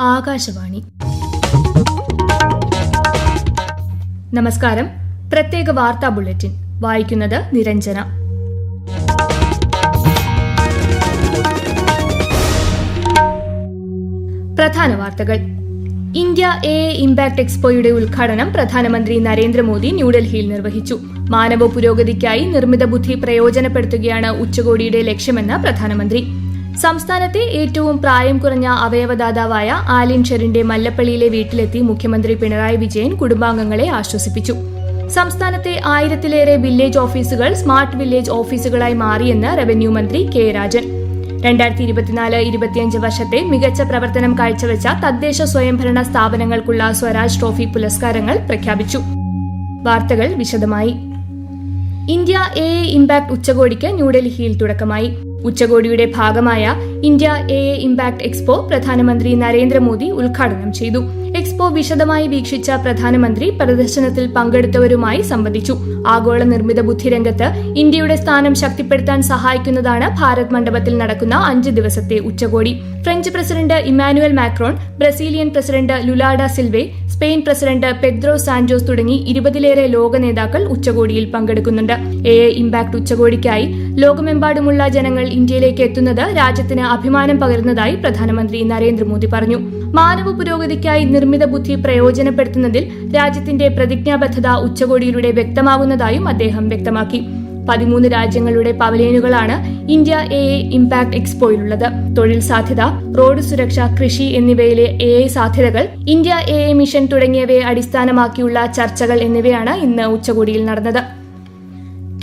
ആകാശവാണി. നമസ്കാരം. പ്രത്യേക വാർത്താ ബുള്ളറ്റിൻ. വായിക്കുന്നത് നിരഞ്ജന. പ്രധാന വാർത്തകൾ. ഇന്ത്യ എ ഇമ്പാക്ട് എക്സ്പോയുടെ ഉദ്ഘാടനം പ്രധാനമന്ത്രി നരേന്ദ്രമോദി ന്യൂഡൽഹിയിൽ നിർവഹിച്ചു. മാനവ പുരോഗതിക്കായി നിർമ്മിത ബുദ്ധി പ്രയോജനപ്പെടുത്തുകയാണ് ഉച്ചകോടിയുടെ ലക്ഷ്യമെന്ന് പ്രധാനമന്ത്രി. സംസ്ഥാനത്തെ ഏറ്റവും പ്രായം കുറഞ്ഞ അവയവദാതാവായ ആലിൻ ഷെറിന്റെ മല്ലപ്പള്ളിയിലെ വീട്ടിലെത്തി മുഖ്യമന്ത്രി പിണറായി വിജയൻ കുടുംബാംഗങ്ങളെ ആശ്വസിപ്പിച്ചു. സംസ്ഥാനത്തെ ആയിരത്തിലേറെ വില്ലേജ് ഓഫീസുകൾ സ്മാർട്ട് വില്ലേജ് ഓഫീസുകളായി മാറിയെന്ന് റവന്യൂ മന്ത്രി കെ രാജൻ. രണ്ടായിരത്തി ഇരുപത്തിനാല് ഇരുപത്തിയഞ്ച് വർഷത്തെ മികച്ച പ്രവർത്തനം കാഴ്ചവെച്ച തദ്ദേശ സ്വയംഭരണ സ്ഥാപനങ്ങൾക്കുള്ള സ്വരാജ് ട്രോഫി പുരസ്കാരങ്ങൾ പ്രഖ്യാപിച്ചു. വാർത്തകൾ വിശദമായി. ഇന്ത്യ എ ഇംപാക്ട് ഉച്ചകോടിക്ക് ന്യൂഡൽഹിയിൽ തുടക്കമായി. ഉച്ചകോടിയുടെ ഭാഗമായ India A I impact expo പ്രധാനമന്ത്രി നരേന്ദ്രമോദി ഉദ്ഘാടനം ചെയ്തു. എക്സ്പോ വിശദമായി വീക്ഷിച്ച പ്രധാനമന്ത്രി പ്രദർശനത്തിൽ പങ്കെടുത്തവരുമായി സംവദിച്ചു. ആഗോള നിർമ്മിത ബുദ്ധി രംഗത്ത് ഇന്ത്യയുടെ സ്ഥാനം ശക്തിപ്പെടുത്താൻ സഹായിക്കുന്നതാണ് ഭാരത് മണ്ഡപത്തിൽ നടക്കുന്ന അഞ്ച് ദിവസത്തെ ഉച്ചകോടി. French president Emmanuel Macron Brazilian president Lula da Silva Spain president Pedro Sanchez തുടങ്ങി ഇരുപതിലേറെ ലോക നേതാക്കൾ ഉച്ചകോടിയിൽ പങ്കെടുക്കുന്നുണ്ട്. എ ഇംപാക്ട് ഉച്ചകോടിക്കായി ലോകമെമ്പാടുമുള്ള ജനങ്ങൾ ഇന്ത്യയിലേക്ക് എത്തുന്നത് രാജ്യത്തിന് അഭിമാനം പകരുന്നതായി പ്രധാനമന്ത്രി നരേന്ദ്രമോദി പറഞ്ഞു. മാനവ പുരോഗതിക്കായി നിർമ്മിത ബുദ്ധി പ്രയോജനപ്പെടുത്തുന്നതിൽ രാജ്യത്തിന്റെ പ്രതിജ്ഞാബദ്ധത ഉച്ചകോടിയിലൂടെ വ്യക്തമാകുന്നതായും അദ്ദേഹം വ്യക്തമാക്കി. പതിമൂന്ന് രാജ്യങ്ങളുടെ പവലിയനുകളാണ് ഇന്ത്യ എ എ ഇംപാക്ട് എക്സ്പോയിലുള്ളത്. തൊഴിൽ സാധ്യത റോഡ് സുരക്ഷ കൃഷി എന്നിവയിലെ എ എ സാധ്യതകൾ ഇന്ത്യ എ മിഷൻ തുടങ്ങിയവയെ അടിസ്ഥാനമാക്കിയുള്ള ചർച്ചകൾ എന്നിവയാണ് ഇന്ന് ഉച്ചകോടിയിൽ നടന്നത്.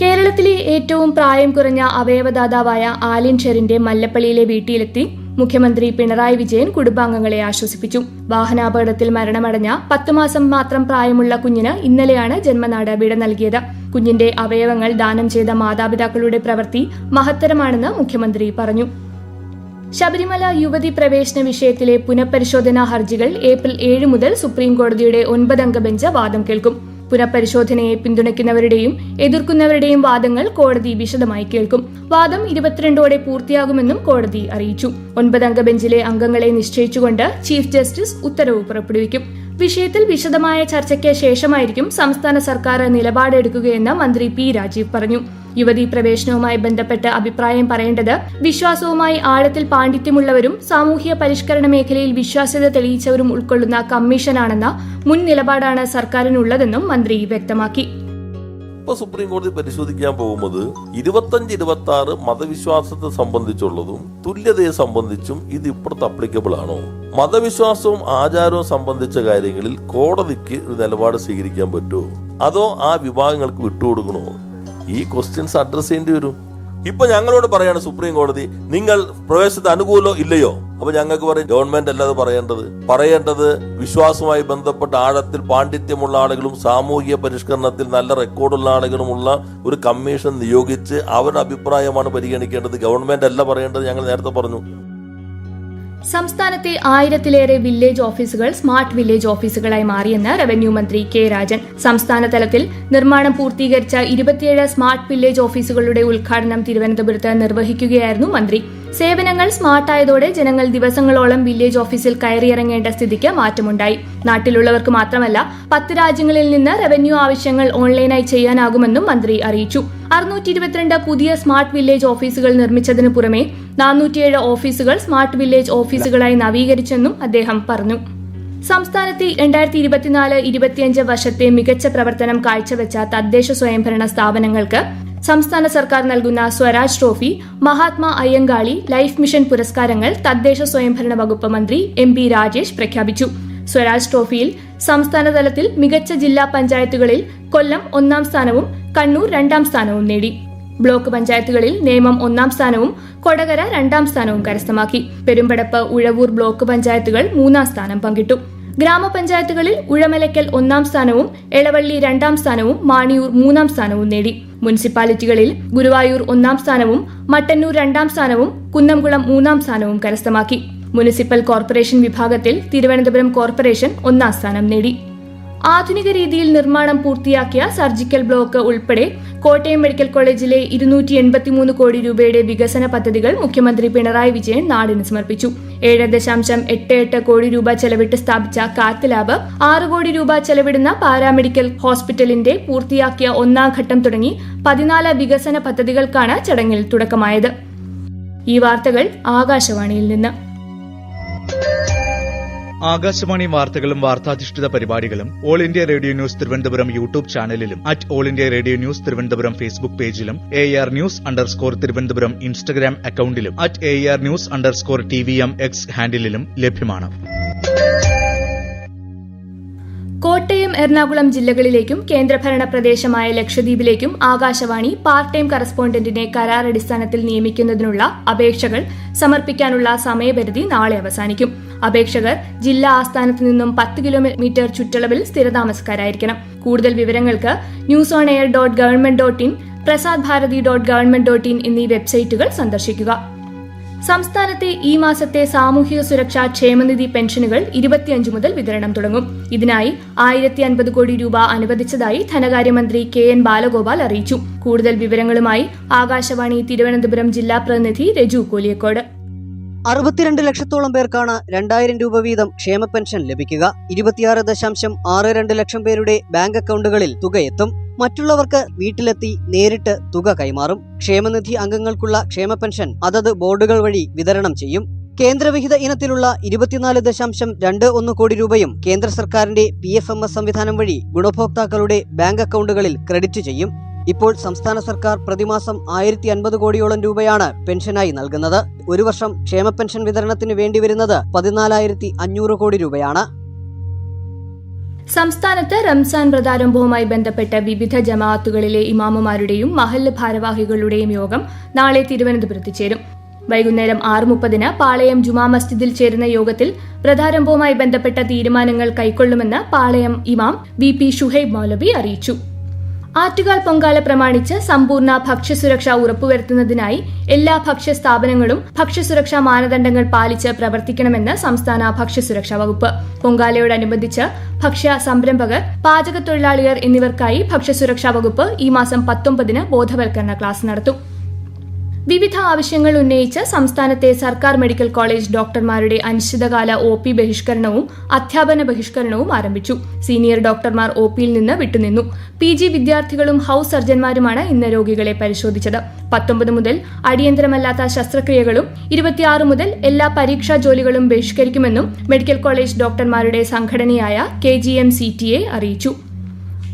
കേരളത്തിലെ ഏറ്റവും പ്രായം കുറഞ്ഞ അവയവദാതാവായ ആലിൻ ഷെറിന്റെ മല്ലപ്പള്ളിയിലെ വീട്ടിലെത്തി മുഖ്യമന്ത്രി പിണറായി വിജയൻ കുടുംബാംഗങ്ങളെ ആശ്വസിപ്പിച്ചു. വാഹനാപകടത്തിൽ മരണമടഞ്ഞ പത്തു മാസം മാത്രം പ്രായമുള്ള കുഞ്ഞിന് ഇന്നലെയാണ് ജന്മനാട് വിട നൽകിയത്. കുഞ്ഞിന്റെ അവയവങ്ങൾ ദാനം ചെയ്ത മാതാപിതാക്കളുടെ പ്രവൃത്തി മഹത്തരമാണെന്ന് മുഖ്യമന്ത്രി പറഞ്ഞു. ശബരിമല യുവതി പ്രവേശന വിഷയത്തിലെ പുനഃപരിശോധനാ ഹർജികൾ ഏപ്രിൽ ഏഴ് മുതൽ സുപ്രീം കോടതിയുടെ ഒൻപതംഗ ബെഞ്ച് വാദം കേൾക്കും. പുനഃപരിശോധനയെ പിന്തുണയ്ക്കുന്നവരുടെയും എതിർക്കുന്നവരുടെയും വാദങ്ങൾ കോടതി വിശദമായി കേൾക്കും. വാദം ഇരുപത്തിരണ്ടോടെ പൂർത്തിയാകുമെന്നും കോടതി അറിയിച്ചു. ഒൻപതംഗ ബെഞ്ചിലെ അംഗങ്ങളെ നിശ്ചയിച്ചുകൊണ്ട് ചീഫ് ജസ്റ്റിസ് ഉത്തരവ് പുറപ്പെടുവിക്കും. വിഷയത്തിൽ വിശദമായ ചർച്ചയ്ക്ക് ശേഷമായിരിക്കും സംസ്ഥാന സർക്കാർ നിലപാടെടുക്കുകയെന്ന് മന്ത്രി പി രാജീവ് പറഞ്ഞു. യുവതി പ്രവേശനവുമായി ബന്ധപ്പെട്ട് അഭിപ്രായം പറയേണ്ടത് വിശ്വാസവുമായി ആഴത്തിൽ പാണ്ഡിത്യമുള്ളവരും സാമൂഹ്യ പരിഷ്കരണ മേഖലയിൽ വിശ്വാസ്യത തെളിയിച്ചവരും ഉൾക്കൊള്ളുന്ന കമ്മീഷനാണെന്ന മുൻ നിലപാടാണ് സർക്കാരിനുള്ളതെന്നും മന്ത്രി വ്യക്തമാക്കി. ഇപ്പൊ സുപ്രീം കോടതി പരിശോധിക്കാൻ പോകുന്നത് ഇരുപത്തഞ്ച് ഇരുപത്തി ആറ് മതവിശ്വാസത്തെ സംബന്ധിച്ചുള്ളതും തുല്യതയെ സംബന്ധിച്ചും ഇത് ഇപ്പുറത്ത് അപ്ലിക്കബിൾ ആണോ? മതവിശ്വാസവും ആചാരവും സംബന്ധിച്ച കാര്യങ്ങളിൽ കോടതിക്ക് ഒരു നിലപാട് സ്വീകരിക്കാൻ പറ്റുമോ? അതോ ആ വിഭാഗങ്ങൾക്ക് വിട്ടുകൊടുക്കണോ? ഈ ക്വസ്റ്റ്യൻസ് അഡ്രസ് ചെയ്യേണ്ടി വരും. ഇപ്പൊ ഞങ്ങളോട് പറയാണ് സുപ്രീം കോടതി നിങ്ങൾ പ്രവേശത്തെ അനുകൂലോ ഇല്ലയോ? അപ്പൊ ഞങ്ങൾക്ക് പറയും ഗവൺമെന്റ് അല്ല അല്ലാതെ പറയേണ്ടത്. പറയേണ്ടത് വിശ്വാസവുമായി ബന്ധപ്പെട്ട ആഴത്തിൽ പാണ്ഡിത്യമുള്ള ആളുകളും സാമൂഹിക പരിഷ്കരണത്തിൽ നല്ല റെക്കോർഡുള്ള ആളുകളുമുള്ള ഒരു കമ്മീഷൻ നിയോഗിച്ച് അവരുടെ അഭിപ്രായമാണ് പരിഗണിക്കേണ്ടത്. ഗവൺമെന്റ് അല്ല പറയേണ്ടത്. ഞങ്ങൾ നേരത്തെ പറഞ്ഞു. സംസ്ഥാനത്തെ ആയിരത്തിലേറെ വില്ലേജ് ഓഫീസുകൾ സ്മാർട്ട് വില്ലേജ് ഓഫീസുകളായി മാറിയെന്ന് റവന്യൂ മന്ത്രി കെ രാജൻ. സംസ്ഥാന തലത്തിൽ നിർമ്മാണം പൂർത്തീകരിച്ച ഇരുപത്തിയേഴ് സ്മാർട്ട് വില്ലേജ് ഓഫീസുകളുടെ ഉദ്ഘാടനം തിരുവനന്തപുരത്ത് നിർവഹിക്കുകയായിരുന്നു മന്ത്രി. സേവനങ്ങൾ സ്മാർട്ടായതോടെ ജനങ്ങൾ ദിവസങ്ങളോളം വില്ലേജ് ഓഫീസിൽ കയറിയിറങ്ങേണ്ട സ്ഥിതിക്ക് മാറ്റമുണ്ടായി. നാട്ടിലുള്ളവർക്ക് മാത്രമല്ല പത്ത് രാജ്യങ്ങളിൽ നിന്ന് റവന്യൂ ആവശ്യങ്ങൾ ഓൺലൈനായി ചെയ്യാനാകുമെന്നും മന്ത്രി അറിയിച്ചു. അറുന്നൂറ്റി ഇരുപത്തിരണ്ട് പുതിയ സ്മാർട്ട് വില്ലേജ് ഓഫീസുകൾ നിർമ്മിച്ചതിനു പുറമെ നാനൂറ്റിയേഴ് ഓഫീസുകൾ സ്മാർട്ട് വില്ലേജ് ഓഫീസുകളായി നവീകരിച്ചെന്നും അദ്ദേഹം പറഞ്ഞു. സംസ്ഥാനത്തെ രണ്ടായിരത്തി ഇരുപത്തിനാല് ഇരുപത്തിയഞ്ച് വർഷത്തെ മികച്ച പ്രവർത്തനം കാഴ്ചവെച്ച തദ്ദേശ സ്വയംഭരണ സ്ഥാപനങ്ങൾക്ക് സംസ്ഥാന സർക്കാർ നൽകുന്ന Swaraj trophy Mahatma Ayyankali life mission പുരസ്കാരങ്ങൾ തദ്ദേശ സ്വയംഭരണ വകുപ്പ് മന്ത്രി എം പി രാജേഷ് പ്രഖ്യാപിച്ചു. സ്വരാജ് ട്രോഫിയിൽ സംസ്ഥാന തലത്തിൽ മികച്ച ജില്ലാ പഞ്ചായത്തുകളിൽ കൊല്ലം ഒന്നാം സ്ഥാനവും കണ്ണൂർ രണ്ടാം സ്ഥാനവും നേടി. ബ്ലോക്ക് പഞ്ചായത്തുകളിൽ നേമം ഒന്നാം സ്ഥാനവും കൊടകര രണ്ടാം സ്ഥാനവും കരസ്ഥമാക്കി. പെരുമ്പടപ്പ് ഉഴവൂർ ബ്ലോക്ക് പഞ്ചായത്തുകൾ മൂന്നാം സ്ഥാനം പങ്കിട്ടു. ഗ്രാമപഞ്ചായത്തുകളിൽ ഉഴമലയ്ക്കൽ ഒന്നാം സ്ഥാനവും എളവള്ളി രണ്ടാം സ്ഥാനവും മാണിയൂർ മൂന്നാം സ്ഥാനവും നേടി. മുനിസിപ്പാലിറ്റികളിൽ ഗുരുവായൂർ ഒന്നാം സ്ഥാനവും മട്ടന്നൂർ രണ്ടാം സ്ഥാനവും കുന്നംകുളം മൂന്നാം സ്ഥാനവും കരസ്ഥമാക്കി. മുനിസിപ്പൽ കോർപ്പറേഷൻ വിഭാഗത്തിൽ തിരുവനന്തപുരം കോർപ്പറേഷൻ ഒന്നാം സ്ഥാനം നേടി. ആധുനിക രീതിയിൽ നിർമ്മാണം പൂർത്തിയാക്കിയ സർജിക്കൽ ബ്ലോക്ക് ഉൾപ്പെടെ കോട്ടയം മെഡിക്കൽ കോളേജിലെ ഇരുന്നൂറ്റി എൺപത്തിമൂന്ന് കോടി രൂപയുടെ വികസന പദ്ധതികൾ മുഖ്യമന്ത്രി പിണറായി വിജയൻ നാടിന് സമർപ്പിച്ചു. ഏഴ് ദശാംശം എട്ട് എട്ട് കോടി രൂപ ചെലവിട്ട് സ്ഥാപിച്ച കാത്ത് ലാബ് ആറ് കോടി രൂപ ചെലവിടുന്ന പാരാമെഡിക്കൽ ഹോസ്പിറ്റലിന്റെ പൂർത്തിയാക്കിയ ഒന്നാം ഘട്ടം തുടങ്ങി പതിനാല് വികസന പദ്ധതികൾക്കാണ് ചടങ്ങിൽ തുടക്കമായത്. ഈ വാർത്തകൾ ആകാശവാണിയിൽ നിന്ന്. ആകാശവാണി വാർത്തകളും വാർത്താധിഷ്ഠിത പരിപാടികളും all India radio news Thiruvananthapuram YouTube ചാനലിലും at all India radio news Thiruvananthapuram Facebook പേജിലും A R news underscore Thiruvananthapuram Instagram അക്കൌണ്ടിലും at A R news underscore T V M X ഹാൻഡിലും ലഭ്യമാണ്. കോട്ടയം എറണാകുളം ജില്ലകളിലേക്കും കേന്ദ്രഭരണ പ്രദേശമായ ലക്ഷദ്വീപിലേക്കും ആകാശവാണി പാർട്ട് ടൈം കറസ്പോണ്ടന്റിനെ കരാർ അടിസ്ഥാനത്തിൽ നിയമിക്കുന്നതിനുള്ള അപേക്ഷകൾ സമർപ്പിക്കാനുള്ള സമയപരിധി നാളെ അവസാനിക്കും. അപേക്ഷകർ ജില്ലാ ആസ്ഥാനത്ത് നിന്നും പത്ത് കിലോമീറ്റർ ചുറ്റളവിൽ സ്ഥിരതാമസക്കാരായിരിക്കണം. കൂടുതൽ വിവരങ്ങൾക്ക് news on air dot government dot in Prasar Bharati dot government dot in എന്നീ വെബ്സൈറ്റുകൾ സന്ദർശിക്കുക. സംസ്ഥാനത്തെ ഈ മാസത്തെ സാമൂഹിക സുരക്ഷാ ക്ഷേമനിധി പെൻഷനുകൾ ഇരുപത്തിയഞ്ച് മുതൽ വിതരണം തുടങ്ങും. ഇതിനായി ആയിരത്തി അൻപത് കോടി രൂപ അനുവദിച്ചതായി ധനകാര്യമന്ത്രി കെ എൻ ബാലഗോപാൽ അറിയിച്ചു. കൂടുതൽ വിവരങ്ങളുമായി ആകാശവാണി തിരുവനന്തപുരം ജില്ലാ പ്രതിനിധി രജു കോലിയക്കോട്. അറുപത്തിരണ്ട് ലക്ഷത്തോളം പേർക്കാണ് രണ്ടായിരം രൂപ വീതം ക്ഷേമ പെൻഷൻ ലഭിക്കുക. ഇരുപത്തിയാറ് ദശാംശം ആറ് രണ്ട് ലക്ഷം പേരുടെ ബാങ്ക് അക്കൗണ്ടുകളിൽ തുക എത്തും. മറ്റുള്ളവർക്ക് വീട്ടിലെത്തി നേരിട്ട് തുക കൈമാറും. ക്ഷേമനിധി അംഗങ്ങൾക്കുള്ള ക്ഷേമ പെൻഷൻ അതത് ബോർഡുകൾ വഴി വിതരണം ചെയ്യും. കേന്ദ്രവിഹിത ഇനത്തിലുള്ള ഇരുപത്തിനാല് ദശാംശം രണ്ട് ഒന്ന് കോടി രൂപയും കേന്ദ്ര സർക്കാരിന്റെ പി എഫ് എം എസ് സംവിധാനം വഴി ഗുണഭോക്താക്കളുടെ ബാങ്ക് അക്കൗണ്ടുകളിൽ ക്രെഡിറ്റ് ചെയ്യും. ഇപ്പോൾ സംസ്ഥാന സർക്കാർ പ്രതിമാസം ആയിരത്തി അൻപത് കോടിയോളം രൂപയാണ് പെൻഷനായി നൽകുന്നത്. ഒരു വർഷം ക്ഷേമ പെൻഷൻ വിതരണത്തിന് വേണ്ടിവരുന്നത് പതിനാലായിരത്തി അഞ്ഞൂറ് കോടി രൂപയാണ്. സംസ്ഥാനത്ത് റംസാൻ വ്രതാരംഭവുമായി ബന്ധപ്പെട്ട വിവിധ ജമാഅത്തുകളിലെ ഇമാമുമാരുടെയും മഹല്ല് ഭാരവാഹികളുടെയും യോഗം നാളെ തിരുവനന്തപുരത്ത് ചേരും. വൈകുന്നേരം ആറ് മുപ്പതിന് പാളയം ജുമാ മസ്ജിദിൽ ചേരുന്ന യോഗത്തിൽ വ്രതാരംഭവുമായി ബന്ധപ്പെട്ട തീരുമാനങ്ങൾ കൈക്കൊള്ളുമെന്ന് പാളയം ഇമാം വി പി ഷുഹൈബ് മൗലവി അറിയിച്ചു. ആറ്റുകാൽ പൊങ്കാല പ്രമാണിച്ച് സമ്പൂർണ ഭക്ഷ്യസുരക്ഷ ഉറപ്പുവരുത്തുന്നതിനായി എല്ലാ ഭക്ഷ്യ സ്ഥാപനങ്ങളും ഭക്ഷ്യസുരക്ഷാ മാനദണ്ഡങ്ങൾ പാലിച്ച് പ്രവർത്തിക്കണമെന്ന് സംസ്ഥാന ഭക്ഷ്യസുരക്ഷാ വകുപ്പ്. പൊങ്കാലയോടനുബന്ധിച്ച് ഭക്ഷ്യ സംരംഭകർ പാചകത്തൊഴിലാളികൾ എന്നിവർക്കായി ഭക്ഷ്യസുരക്ഷാ വകുപ്പ് ഈ മാസം പത്തൊമ്പതിന് ബോധവൽക്കരണ ക്ലാസ് നടത്തും. വിവിധ ആവശ്യങ്ങൾ ഉന്നയിച്ച് സംസ്ഥാനത്തെ സർക്കാർ മെഡിക്കൽ കോളേജ് ഡോക്ടർമാരുടെ അനിശ്ചിതകാല ഒ പി ബഹിഷ്കരണവും അധ്യാപന ബഹിഷ്കരണവും ആരംഭിച്ചു. സീനിയർ ഡോക്ടർമാർ ഒ പിയിൽ നിന്ന് വിട്ടുനിന്നു. പി ജി വിദ്യാർത്ഥികളും ഹൌസ് സർജന്മാരുമാണ് ഇന്ന് രോഗികളെ പരിശോധിച്ചത്. പത്തൊമ്പത് മുതൽ അടിയന്തരമല്ലാത്ത ശസ്ത്രക്രിയകളും ഇരുപത്തിയാറ് മുതൽ എല്ലാ പരീക്ഷാ ജോലികളും ബഹിഷ്കരിക്കുമെന്നും മെഡിക്കൽ കോളേജ് ഡോക്ടർമാരുടെ സംഘടനയായ K G M C T A അറിയിച്ചു.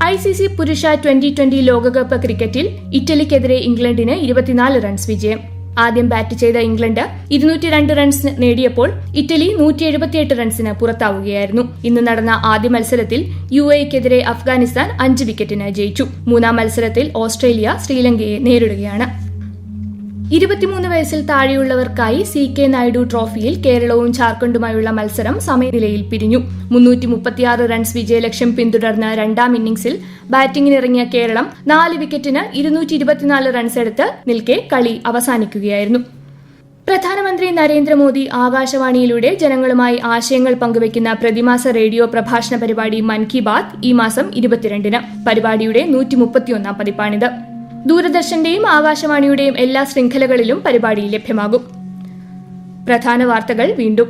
ഐ സി സി പുരുഷ ട്വന്റി ട്വന്റി ലോകകപ്പ് ക്രിക്കറ്റിൽ ഇറ്റലിക്കെതിരെ ഇംഗ്ലണ്ടിന് ഇരുപത്തിനാല് റൺസ് വിജയം. ആദ്യം ബാറ്റ് ചെയ്ത ഇംഗ്ലണ്ട് ഇരുന്നൂറ്റി രണ്ട് റൺസ് നേടിയപ്പോൾ ഇറ്റലി നൂറ്റി എഴുപത്തിയെട്ട് റൺസിന് പുറത്താവുകയായിരുന്നു. ഇന്ന് നടന്ന ആദ്യ മത്സരത്തിൽ യു എക്കെതിരെ അഫ്ഗാനിസ്ഥാൻ അഞ്ച് വിക്കറ്റിന് ജയിച്ചു. മൂന്നാം മത്സരത്തിൽ ഓസ്ട്രേലിയ ശ്രീലങ്കയെ നേരിടുകയാണ്. ഇരുപത്തിമൂന്ന് വയസ്സിൽ താഴെയുള്ളവർക്കായി സി കെ നായിഡു ട്രോഫിയിൽ കേരളവും ജാർഖണ്ഡുമായുള്ള മത്സരം സമയനിലയിൽ പിരിഞ്ഞു. മുന്നൂറ്റി മുപ്പത്തിയാറ് റൺസ് വിജയലക്ഷ്യം പിന്തുടർന്ന രണ്ടാം ഇന്നിംഗ്സിൽ ബാറ്റിംഗിനിറങ്ങിയ കേരളം നാല് വിക്കറ്റിന് ഇരുന്നൂറ്റി ഇരുപത്തിനാല് റൺസ് എടുത്ത് നിൽക്കെ കളി അവസാനിക്കുകയായിരുന്നു. പ്രധാനമന്ത്രി നരേന്ദ്രമോദി ആകാശവാണിയിലൂടെ ജനങ്ങളുമായി ആശയങ്ങൾ പങ്കുവയ്ക്കുന്ന പ്രതിമാസ റേഡിയോ പ്രഭാഷണ പരിപാടി മൻ കി ബാത് ഈ മാസം ഇരുപത്തിരണ്ടിന്. പരിപാടിയുടെ നൂറ്റി മുപ്പത്തിയൊന്നാം പതിപ്പാണിത്. ദൂരദർശന്റെയും ആകാശവാണിയുടെയും എല്ലാ ശൃംഖലകളിലും പരിപാടി ലഭ്യമാകും. പ്രധാന വാർത്തകൾ വീണ്ടും.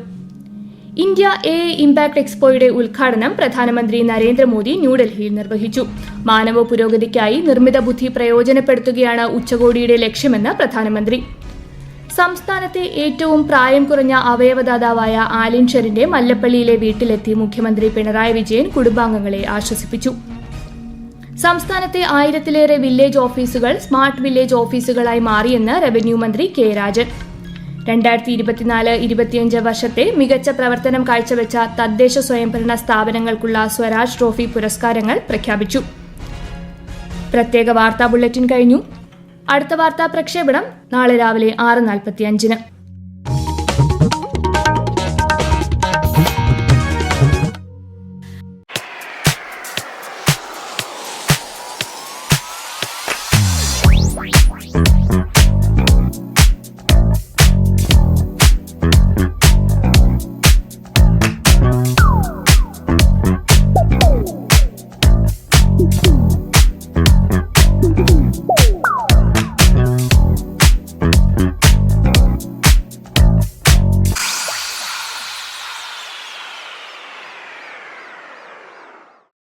ഇന്ത്യ എ ഇംപാക്ട് എക്സ്പോയുടെ ഉദ്ഘാടനം പ്രധാനമന്ത്രി നരേന്ദ്രമോദി ന്യൂഡൽഹിയിൽ നിർവഹിച്ചു. മാനവ പുരോഗതിക്കായി നിർമ്മിത ബുദ്ധി പ്രയോജനപ്പെടുത്തുകയാണ് ഉച്ചകോടിയുടെ ലക്ഷ്യമെന്ന് പ്രധാനമന്ത്രി. സംസ്ഥാനത്തെ ഏറ്റവും പ്രായം കുറഞ്ഞ അവയവദാതാവായ ആലിൻഷറിന്റെ മല്ലപ്പള്ളിയിലെ വീട്ടിലെത്തി മുഖ്യമന്ത്രി പിണറായി വിജയൻ കുടുംബാംഗങ്ങളെ ആശ്വസിപ്പിച്ചു. സംസ്ഥാനത്തെ ആയിരത്തിലേറെ വില്ലേജ് ഓഫീസുകൾ സ്മാർട്ട് വില്ലേജ് ഓഫീസുകളായി മാറിയെന്ന് റവന്യൂ മന്ത്രി കെ രാജൻ. രണ്ടായിരത്തി ഇരുപത്തിനാല് ഇരുപത്തിയഞ്ച് വർഷത്തെ മികച്ച പ്രവർത്തനം കാഴ്ചവെച്ച തദ്ദേശ സ്വയംഭരണ സ്ഥാപനങ്ങൾക്കുള്ള സ്വരാജ് ട്രോഫി പുരസ്കാരങ്ങൾ പ്രഖ്യാപിച്ചു. പ്രത്യേക വാർത്താ ബുള്ളറ്റിൻ കഴിഞ്ഞു. അടുത്ത വാർത്താ പ്രക്ഷേപണം നാളെ രാവിലെ ആറ് നാൽപ്പത്തിയഞ്ചിന്.